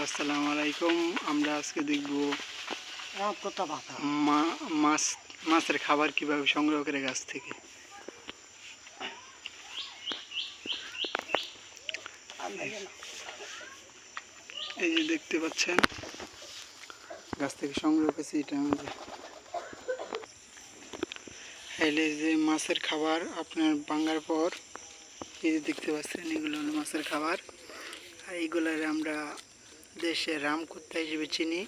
আসসালামু আলাইকুম। আমরা আজকে দেখব মাছ মাছের খাবার কীভাবে সংগ্রহ করে গাছ থেকে। এই যে দেখতে পাচ্ছেন গাছ থেকে সংগ্রহ করেছি এটা আমাদের। এলে যে মাছের খাবার আপনার ভাঙার পর এই যে দেখতে পাচ্ছেন এগুলো হলো মাছের খাবার। আর এইগুলার আমরা দেশে রামকুত্তা হিসেবে চিনি।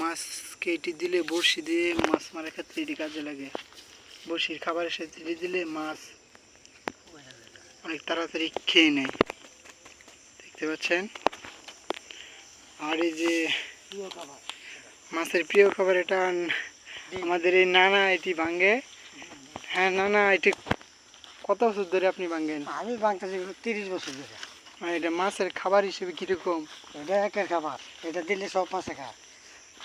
মাছকে এটি দিলে বড়শি দিয়ে মাছ মারার ক্ষেত্রে এটি কাজে লাগে। বড়শির খাবারের সাথে এটি দিলে মাছ অনেক তাড়াতাড়ি খেয়ে নেয়। দেখতে পাচ্ছেন? আর এই যে মাছের প্রিয় খাবার এটা আমাদের এই নানা এটি ভাঙ্গে হ্যাঁ নানা, এটি কত বছর ধরে আপনি ভাঙ্গেন আমি বাংলাদেশে তিরিশ বছর ধরে। আর এটা মাছের খাবার হিসেবে কীরকম? এটা একের খাবার। এটা দিলে সব মাছে খায়।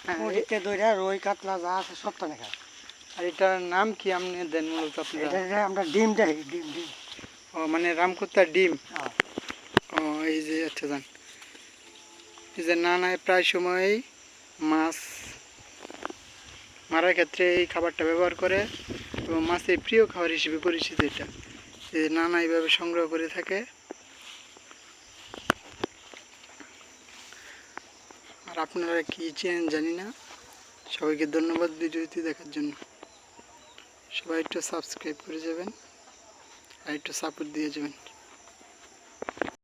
হ্যাঁ, মুড়িতে দইরা রই কাতলা যা আছে সব টানে খায়। আর এটার নাম কি আপনি দেন মূলত আপনারা? এটা আমরা ডিম দেই ডিম ডিম। ও মানে রামকুত্তার ডিম? হ্যাঁ। ও এই যে আচ্ছা যান এই যে নানায় প্রায় সময় মাছ মারার ক্ষেত্রে এই খাবারটা ব্যবহার করে এবং মাছের প্রিয় খাবার হিসেবে পরিচিত এটা। নানা এইভাবে সংগ্রহ করে থাকে। আর আপনারা কী চেন জানি না। সবাইকে ধন্যবাদ ভিডিওটি দেখার জন্য। সবাই একটু সাবস্ক্রাইব করে যাবেন আর একটু সাপোর্ট দিয়ে যাবেন।